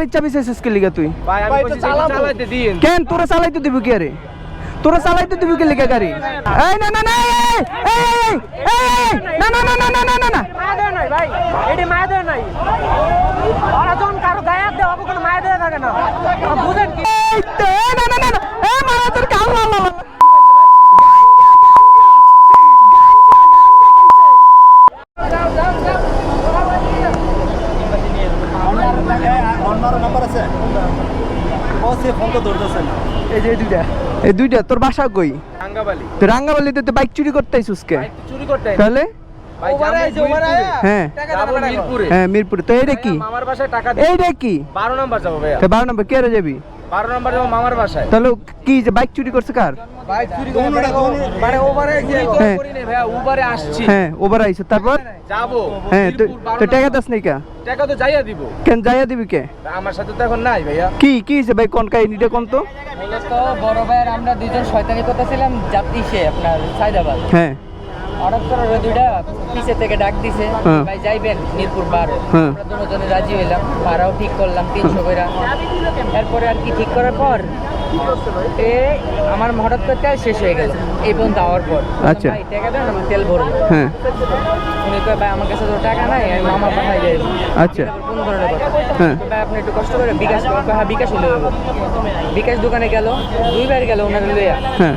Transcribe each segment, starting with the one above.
গাড়ির চাবি শেষ কে লিগা তুই কেন তোরা চালাইতে দিবি কে রে তোরা চালাইতে দিবি কে লিগা গাড়ি এই না না না এই, এই, না না না না না না না না মায়েদের নাই ভাই এটি মায়েদের নাই ওরা যখন কারও গায়ে হাত দেওয়া কোনো মায়ের দেওয়া থাকে না বুঝেন কি এই না না না এই মারা তোর কাল আল্লাহ অন্যান্য নাম্বার আছে ও সে ফোন তো ধরতেছে না এই যে দুইটা। এই দুইটা তোর বাসা কই? রাঙ্গাবালি। তুই রাঙ্গাবালিতে তো বাইক চুরি করতে আইসুস কে চুরি করতে তাহলে। হ্যাঁ। মিরপুরে। হ্যাঁ মিরপুরে। তো এইটা কি? মামার বাসায় টাকা এইটা কি? বারো নম্বর যাব ভাইয়া। বারো নম্বর কে যাবি? বারো নম্বর যাব মামার বাসায়। তাহলে কি যে বাইক চুরি করছে কার? ভাই চুরি করে মানে ওভারে হ্যাঁ। ভাইয়া উবারে আসছি। হ্যাঁ ওভার আইছে। তারপর? যাব। হ্যাঁ তো টাকা দাস নাই কা? টাকা তো যাইয়া দিব। কেন যাইয়া দিবি কে? আমার সাথে তো এখন নাই ভাইয়া। কি কি হইছে ভাই? কোন কাহিনীটা কোন তো? বড় ভাইয়ের আমরা দুজন শয়তানি করতেছিলাম যাত্রী সে আপনার সাইদাবাদ হ্যাঁ। হঠাৎ করে ওরা দুইটা পিছে থেকে ডাক দিছে হ্যাঁ। ভাই যাইবেন মিরপুর বারো হ্যাঁ। আমরা দুজনে রাজি হইলাম ভাড়াও ঠিক করলাম তিনশো করে এরপরে আর কি ঠিক করার পর এ আমার হঠাৎ করে তেল শেষ হয়ে গেল এই পর্যন্ত যাওয়ার পর আচ্ছা। ভাই টাকা দেন আমার তেল ভরবো হ্যাঁ উনি কয় ভাই আমার কাছে তো টাকা নাই আমি মামা পাঠাই যাই আচ্ছা কোন ধরনের কথা হ্যাঁ। ভাই আপনি একটু কষ্ট করে বিকাশ। হ্যাঁ বিকাশ হলে বিকাশ দোকানে গেল দুইবার গেল ওনার লইয়া হ্যাঁ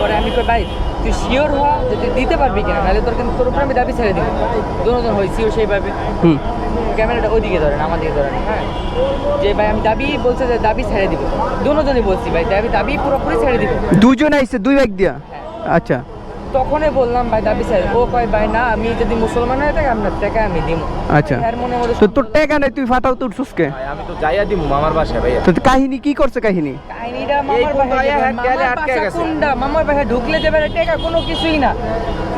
পরে আমি কই ভাই তুই শিওর হওয়া যে তুই দিতে পারবি কিনা তাহলে তোর কিন্তু তোর উপরে আমি দাবি ছেড়ে দিব। দুজন হয় শিওর সেইভাবে। হুম। ক্যামেরাটা ওইদিকে ধরেন আমার দিকে ধরেন হ্যাঁ? যে ভাই আমি দাবি বলছে যে দাবি ছেড়ে দিব। দুজনই বলছি ভাই দাবি দাবি পুরোপুরি ছেড়ে দিব। দুজন আইছে দুই ব্যাগ দিয়া? আচ্ছা। তখনই বললাম ভাই দাবি স্যার ও কয় ভাই না আমি যদি মুসলমান হয়ে থাকি আপনার টাকা আমি দিব আচ্ছা এর মনে মনে তো তোর টাকা নাই তুই ফাটাও তো উঠছুস কে ভাই আমি তো যাইয়া দিব মামার বাসায় ভাইয়া তো কাহিনী কি করছে কাহিনী কাহিনীটা মামার বাসায় ভাইয়া গেলে আটকে গেছে। কোনটা? মামার বাসায় ঢুকলে যাবে টাকা কোনো কিছুই না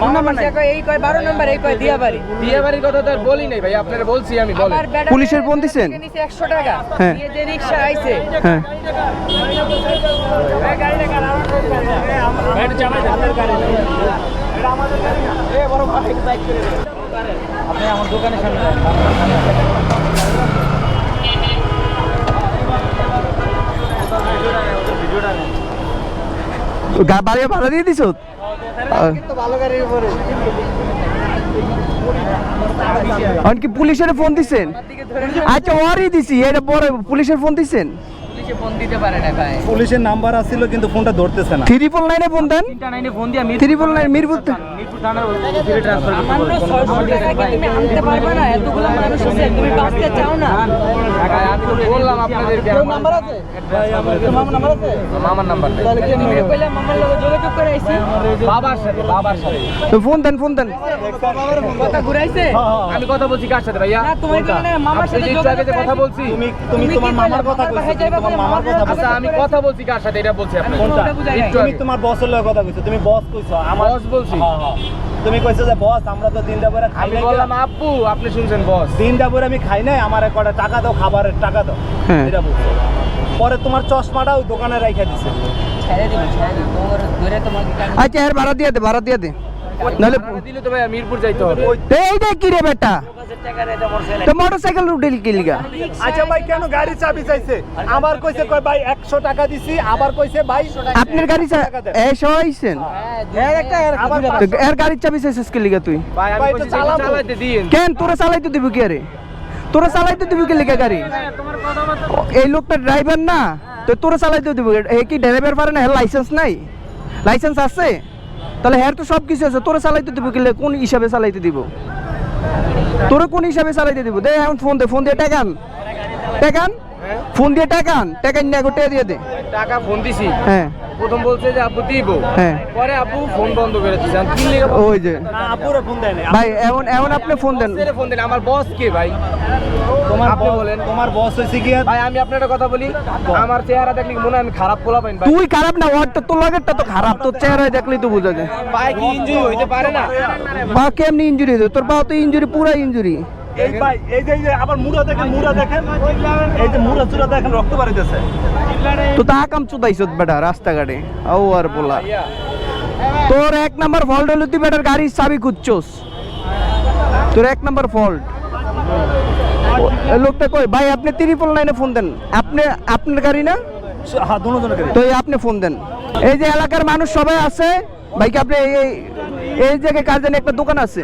মামার বাসায় কয় এই কয় বারো নম্বর এই কয় দিয়া বাড়ি বাড়ির কথা তো আর বলি নাই ভাই আপনারা বলছি আমি বলেন পুলিশের ফোন দিছেন? নিচে একশো টাকা হ্যাঁ। দিয়ে যে রিক্সা আইছে হ্যাঁ বাড়ি ভাড়া দিয়ে দিছ? ভালো কি পুলিশের ফোন দিছেন? আচ্ছা ওরই দিছি, এটা বড় পুলিশের ফোন দিছেন? পুলিশে ফোন দিতে পারে না ভাই। পুলিশের নাম্বার আসছিল কিন্তু ফোনটা ধরতেছে না। ত্রিপল নাইনে ফোন দেন। ত্রিপল নাইন মিরপুর সামান্য ছয়শো টাকা কি তুমি আনতে পারবে না? এতগুলো মানুষ আছে তুমি বাঁচতে চাও না? আমি বললাম আপনাদেরকে নাম্বার আছে? তোমার নাম্বার আছে? মামার নাম্বার নেই। তুমি কইলে মামার লগে যোগাযোগ করে আইছি। বাবার সাথে বাবার সাথে। তো ফোন দেন ফোন দেন। কথা ঘুরাইছে? আমি কথা বলছি কার সাথে ভাইয়া? না তোমার? মামার সাথে যোগাযোগ কথা বলছি তুমি তুমি তুমি তোমার মামার কথা কইছো কথা আচ্ছা আমি কথা বলছি কার সাথে? এটা বলছি আপনাকে। কোনটা? বুঝাই নাই? একটু তুমি তোমার বসের লগে কথা কইছো তুমি বস কইছো আমার বস বলছি। হ্যাঁ, হ্যাঁ। তুমি কইছো যে বস আমরা তো দিনটা পরে খাই আমি বললাম আপনি শুনছেন বস দিনটা পরে আমি খাই নাই আমার কটা টাকা দাও খাবারের টাকা দাও। হ্যাঁ। এটা বলছো। পরে তোমার চশমাটাও দোকানে রাইখা দিছে। আচ্ছা এর ভাড়া দিয়ে দে ভাড়া দিয়ে দে। নাহলে দিলে তো ভাইয়া মিরপুর যাইতে হবে। এইটা কি রে বেটা? তো মোটরসাইকেল উঠে কি লিগা? আচ্ছা ভাই কেন গাড়ি চাবি চাইছে? আবার কইছে কয় ভাই একশো টাকা দিছি আবার কইছে ভাই আপনার গাড়ি এ সবাইছেন হ্যাঁ, একটা এর এর গাড়ির চাবি শেষ কে লিগা তুই? ভাই আমি তো দিন কেন তোরা চালাইতে দিবি কে রে তোরা চালাইতে দিবি কে লিগা গাড়ি? এই লোকটা ড্রাইভার না তো তোরা চালাইতে দিবি। এ কি ড্রাইভার পারে না? লাইসেন্স নাই? লাইসেন্স আছে? তাহলে হ্যার তো সব কিছু আছে তোরা চালাইতে দিব কি কোন হিসাবে চালাইতে দিব? তোরা কোন হিসাবে চালাইতে দিব? দে এখন ফোন দে ফোন দিয়ে টাকান। টাকান? ফোন দিয়ে টাকান। টাকান নিয়ে গোটে দিয়ে দে। টাকা ফোন দিছি। হ্যাঁ। প্রথম বলছে যে আব্বু দিব। হ্যাঁ। পরে আব্বু ফোন বন্ধ করে দিয়েছে আমি কি লেগে ওই যে। না আপুরে ফোন দেয় নাই ভাই এমন এমন আপনি ফোন দেন। ফোন দেন আমার বস কে ভাই? তোমার আপনি বলেন। তোমার বস হইছে কি ভাই আমি আপনার কথা বলি আমার চেহারা দেখলে মনে হয় আমি খারাপ পোলা পাইন ভাই। তুই খারাপ না ওরটা তোর লগেরটা তো খারাপ তোর চেহারায় দেখলেই তো বোঝা যায়। কি ইনজুরি হইতে পারে না? বা কেমনি হয়েছে তোর পা তো ইঞ্জুরি পুরা ইঞ্জুরি এই ভাই এই যে আবার মুড়া দেখেন মুড়া দেখেন। এই যে মুড়া চূড়া দেখেন রক্ত বাড়িতেছে। তো তা কাম চুদাইছ বেটা রাস্তাঘাটে। ও আর বলা। তোর এক নাম্বার ফল্ট হলো তুই বেটার গাড়ির চাবি খুঁজছোস। তোর এক নাম্বার ফল্ট লোকটা কই? ভাই আপনি ত্রিপল লাইনে ফোন দেন। আপনি আপনার গাড়ি না? হ্যাঁ তো এই আপনি ফোন দেন। এই যে এলাকার মানুষ সবাই আছে ভাইকে আপনি এই এই- জায়গায় কার জানি একটা দোকান আছে?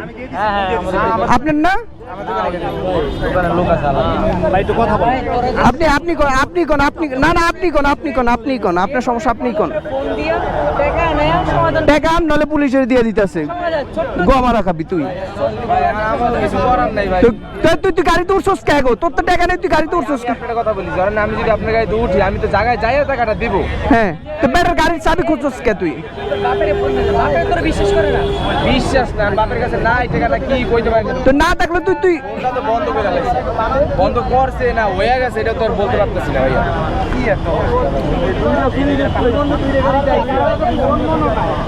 আপনার না ভাই একটু কথা বল আপনি আপনি কোন আপনি কোন আপনি না না আপনি কোন আপনি কোন আপনি কোন আপনার সমস্যা আপনি কোন? টাকা আন নাহলে পুলিশের দিয়ে দিতেছে। ছোট্ট গো আমার খাবি তুই। তুই- তুই তুই গাড়িতে উঠছস কে গো? তোর তো টাকা নেই তুই গাড়িতে উঠছস কে? একটা কথা বলি ধরেন আমি যদি আপনার গাড়িতে উঠি আমি তো জায়গায় যাই টাকাটা দিব। হ্যাঁ তো বেটার গাড়ির চাবি খুঁজছস কে তুই? বাপের বাপের তোর বিশ্বাস করে না। বিশ্বাস না বাপের কাছে নাই টাকাটা কি কইতে পারি তো না থাকলে তুই তুই বন্ধ করে বন্ধ করছে না হয়ে গেছে এটা তো আর বলতে পারতেছি না ভাইয়া। কি একটা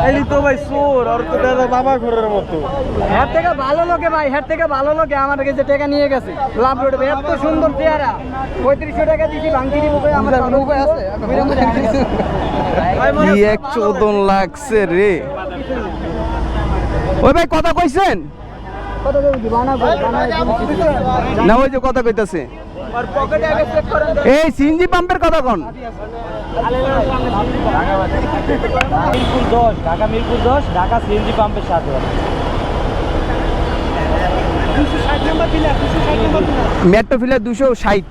এই তো ভাই চোর আর তো দাদা বাবা ঘরের মতো। হের থেকে ভালো লোকে ভাই হের থেকে ভালো লোকে আমার কাছে টাকা নিয়ে গেছে। লাভ রোড এত সুন্দর চেহারা। পঁয়ত্রিশশো টাকা দিছি ভাঙতি দিব আমার উপায় আছে কি এক চোদন লাগছে রে। ওই ভাই কথা কইছেন? না ওই যে কথা কইতাছে। আর পকেটে আগে চেক করেন এই সিএনজি পাম্পের কথা কোন। মিরপুর দশ ঢাকা মিরপুর দশ ঢাকা সিএনজি পাম্পের সাথে। মেট্রো ফিলার দুশো ষাট।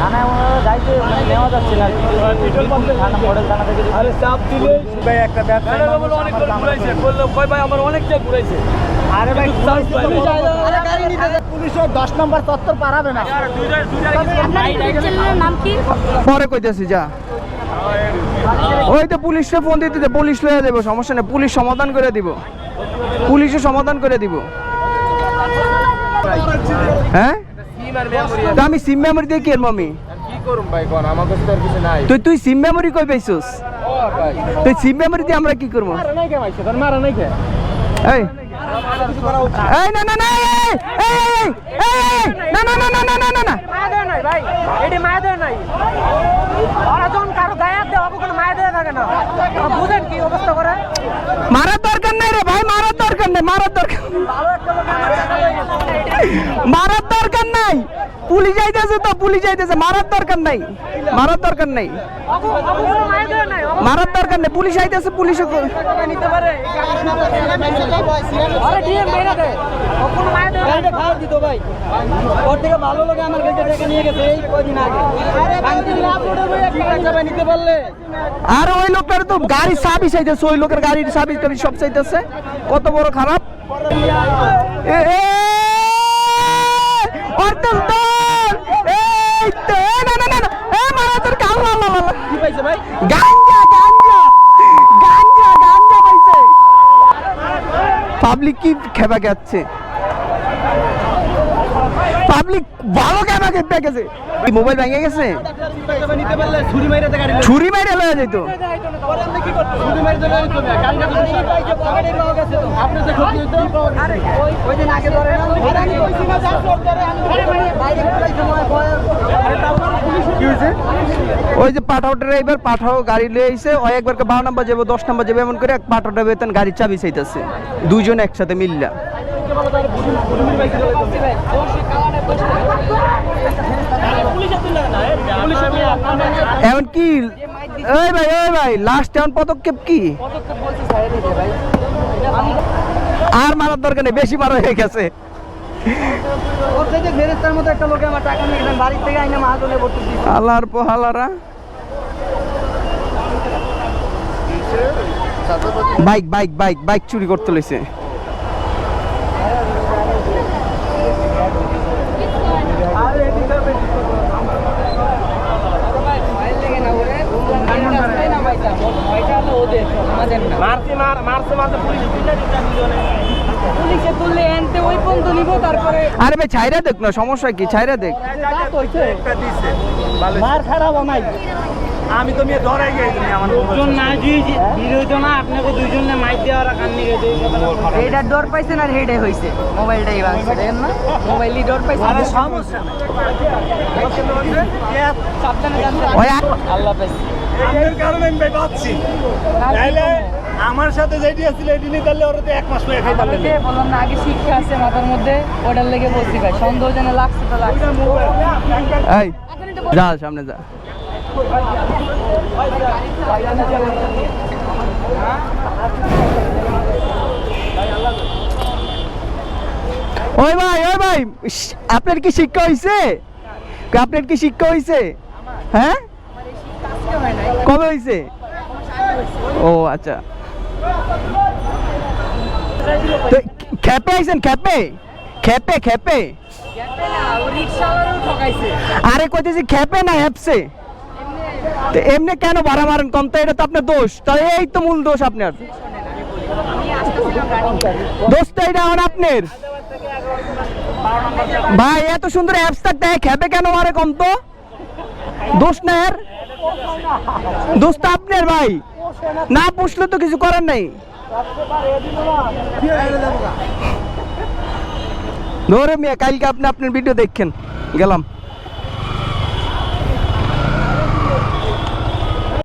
থানায় ওনারা যাইতে মানে নেওয়া যাচ্ছে না। থানা মডেল থানা থেকে আরে চাপ দিলে ভাই একটা ব্যবসা অনেক করে ঘুরাইছে। বলল কই ভাই আমার অনেক জায়গা ঘুরাইছে। আরে ভাই পুলিশের দশ নম্বর তত্ত্ব পারাবে না। পরে কইতাছি যা। ওই তো পুলিশে ফোন দিতে দে, পুলিশ লয়ে দেবো সমস্যা নেই। পুলিশ সমাধান করে দিব। পুলিশে সমাধান করে দিব। হ্যাঁ? তো আমি সিম মেমোরি দিয়ে কি মামি কি করুম ভাই কোন? আমার কাছে তো আর কিছু তুই তুই সিম মেমোরি কই পাইছস? তুই সিম মেমোরি দিয়ে আমরা কি করব? নাই কে ভাই সেখানে মারা নাই কে? এই। এই না না না এই, এই, এই, এই, না না না না না না না না। মায়া দেয় নাই ভাই। এটি মায়া দেয় নাই। ওরা যখন কারও গায়ে দেয় ওকে মায়া দেয় থাকে না বুঝেন কি অবস্থা করে? পুলিশ যাইতেছে তো পুলিশ যাইতেছে। মারার দরকার নাই। মারার দরকার নাই। মারার দরকার নেই। পুলিশ আইতেছে পুলিশ আর ওই লোকের তো গাড়ির সার্ভিস আইতেছে ওই লোকের গাড়ির সার্ভিস সব চাইতেছে। কত বড় খারাপ। এ পাবলিক কি খেপা গেছে? পাবলিক ভালো খেপা গেছে। মোবাইল ভেঙে গেছে? ছুরি মেরে লয়ে যাইত ওই যে পাঠাও ড্রাইভার পাঠাও গাড়ি লিয়ে আইছে। ওই একবার বারো নাম্বার যাব দশ নাম্বার যাব এমন করে এক পাঠাও ড্রাইভার গাড়ির চাবি চাইতেছে। দুইজন একসাথে মিললা। এমন কি ওই ভাই ওই ভাই লাস্ট এমন পদক্ষেপ কি আর মারার দরকার নেই বেশি মারা হয়ে গেছে আল্লাহর পোহালারা বাইক বাইক বাইক বাইক চুরি করতে লইছে মারতে মার মারতে মারতে পুলিশ পুলিশে তুললে এনতে ওই পর্যন্ত নিব তারপরে আরে ভাই ছাইরা দেখ না সমস্যা কি? ছাইরা দেখ। মার খারাপ নাই। আমি তো মেয়ে ধরাই গেছি আমার না বিরোধী না আপনাকে দুইজনে মাইক কান্নি গেছে ডর পাইছেন আর হেডে হইছে। মোবাইলটাই ভাঙছে দেখেন না? মোবাইলই ডর পাইছে আরে সমস্যা আল্লাহ কারণে আমি পাচ্ছি আমার সাথে যেটি আসছিল এটি নিয়ে তাহলে ওরা তো এক মাস খাইতে পারলেন বললাম না আগে শিক্ষা আছে মাথার মধ্যে ওটার লেগে বলছি ভাই সন্দেহ যেন লাগছে তো লাগছে। যা সামনে যা। ওই ভাই ওই ভাই আপনার কি শিক্ষা হয়েছে আপনার কি শিক্ষা হয়েছে হ্যাঁ? কবে হয়েছে ও আচ্ছা। তো খেপে আইছেন খেপে? খেপে খেপে? আরে কইতেছি খেপে না হ্যাপসে তো এমনি কেন ভাড়া মারেন কম? তো এটা তো আপনার দোষ। তো এই তো মূল দোষ আপনার। দোষ তো এটা আমার আপনার। ভাই, এত সুন্দর অ্যাপস থাকতে খেপে কেন মারে কম তো? দোষ না এর? দোষ তো আপনার ভাই। না পুষলে তো কিছু করার নাই। ধরে মিয়া, কালকে আপনি আপনার ভিডিও দেখেন। গেলাম।